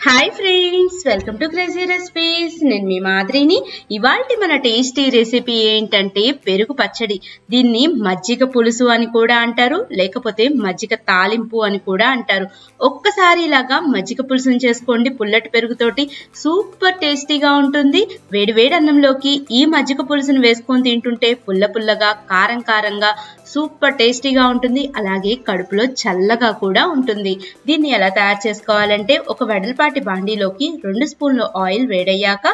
Hi friends welcome to crazy recipes నేను మీ మాదిరిని. ఇవాళ మన టేస్టీ రెసిపీ ఏంటంటే పెరుగు పచ్చడి. దీన్ని మజ్జిగ పులుసు అని కూడా అంటారు లేకపోతే మజ్జిగ తాలింపు అని కూడా అంటారు. ఒక్కసారి ఇలాగా మజ్జిగ పులుసుని చేసుకోండి. పుల్లటి పెరుగుతోటి సూపర్ టేస్టీగా ఉంటుంది. వేడి వేడి అన్నంలోకి ఈ మజ్జిగ పులుసుని వేసుకొని తింటుంటే పుల్ల పుల్లగా కారం కారంగా సూపర్ టేస్టీగా ఉంటుంది. అలాగే కడుపులో చల్లగా కూడా ఉంటుంది. దీన్ని ఎలా తయారు చేసుకోవాలంటే ఒక వెడల్పాటి బాండీలోకి రెండు స్పూన్లు ఆయిల్ వేడయ్యాక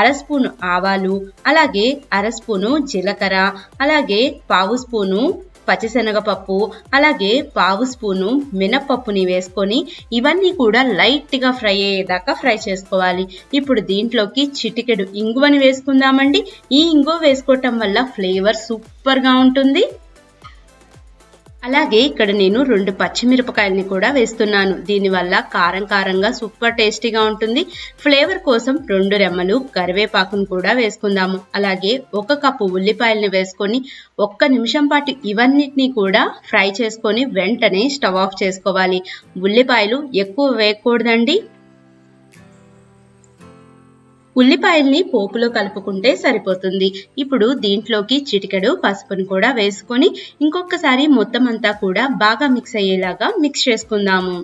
అర స్పూను ఆవాలు అలాగే అర స్పూను జీలకర్ర అలాగే పావు స్పూను పచ్చిశనగపప్పు అలాగే పావు స్పూను మినప్పప్పుని వేసుకొని ఇవన్నీ కూడా లైట్గా ఫ్రై అయ్యేదాకా ఫ్రై చేసుకోవాలి. ఇప్పుడు దీంట్లోకి చిటికెడు ఇంగువని వేసుకుందామండి. ఈ ఇంగువ వేసుకోవటం వల్ల ఫ్లేవర్ సూపర్గా ఉంటుంది. అలాగే ఇక్కడ నేను రెండు పచ్చిమిరపకాయలని కూడా వేస్తున్నాను. దీనివల్ల కారం కారంగా సూపర్ టేస్టీగా ఉంటుంది. ఫ్లేవర్ కోసం రెండు రెమ్మలు కరివేపాకును కూడా వేసుకుందాము. అలాగే ఒక కప్పు ఉల్లిపాయలని వేసుకొని ఒక్క నిమిషం పాటు ఇవన్నిటిని కూడా ఫ్రై చేసుకొని వెంటనే స్టవ్ ఆఫ్ చేసుకోవాలి. ఉల్లిపాయలు ఎక్కువ వేయకూడదండి. ఉల్లిపాయల్ని పోపులో కలుపుకుంటే సరిపోతుంది. ఇప్పుడు దీంట్లోకి చిటికెడు పసుపును కూడా వేసుకొని ఇంకొకసారి మొత్తం అంతా కూడా బాగా మిక్స్ అయ్యేలాగా మిక్స్ చేసుకుందాము.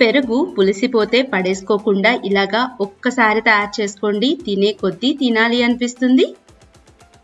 పెరుగు పులిసిపోతే పడేసుకోకుండా ఇలాగా ఒక్కసారి తయారు చేసుకోండి. తినే కొద్దీ తినాలి అనిపిస్తుంది.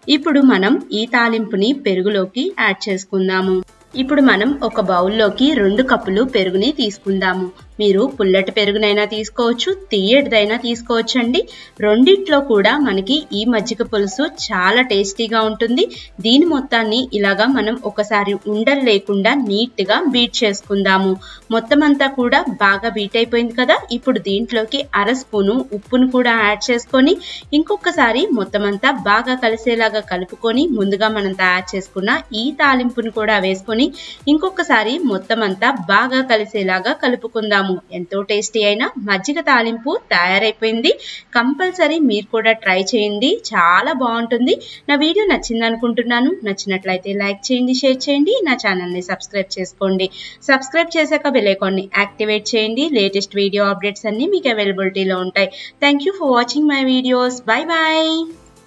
ఇప్పుడు మనం ఈ తాలింపుని పెరుగులోకి యాడ్ చేసుకుందాము. ఇప్పుడు మనం ఒక బౌల్లోకి రెండు కప్పులు పెరుగుని తీసుకుందాము. మీరు పుల్లటి పెరుగునైనా తీసుకోవచ్చు తీయటిదైనా తీసుకోవచ్చు అండి రెండిట్లో కూడా మనకి ఈ మజ్జిగ పులుసు చాలా టేస్టీగా ఉంటుంది. దీని మొత్తాన్ని ఇలాగా మనం ఒకసారి ఉండలు లేకుండా నీట్గా బీట్ చేసుకుందాము. మొత్తం అంతా కూడా బాగా బీట్ అయిపోయింది కదా? ఇప్పుడు దీంట్లోకి అర స్పూను ఉప్పును కూడా యాడ్ చేసుకొని ఇంకొకసారి మొత్తం అంతా బాగా కలిసేలాగా కలుపుకొని ముందుగా మనం తయారు చేసుకున్న ఈ తాలింపును కూడా వేసుకొని ఇంకొకసారి మొత్తం అంతా బాగా కలిసేలాగా కలుపుకుందాము. ఎంతో టేస్టీ అయిన మజ్జిగ తాలింపు తయారైపోయింది. కంపల్సరీ మీరు కూడా ట్రై చేయండి. చాలా బాగుంటుంది. నా వీడియో నచ్చింది అనుకుంటున్నాను నచ్చినట్లయితే లైక్ చేయండి షేర్ చేయండి. నా ఛానల్ని సబ్స్క్రైబ్ చేసుకోండి. సబ్స్క్రైబ్ చేశాక బెల్ యాక్టివేట్ చేయండి. లేటెస్ట్ వీడియో అప్డేట్స్ అన్నీ మీకు అవైలబిలిటీలో ఉంటాయి. Thank you for watching my videos. Bye bye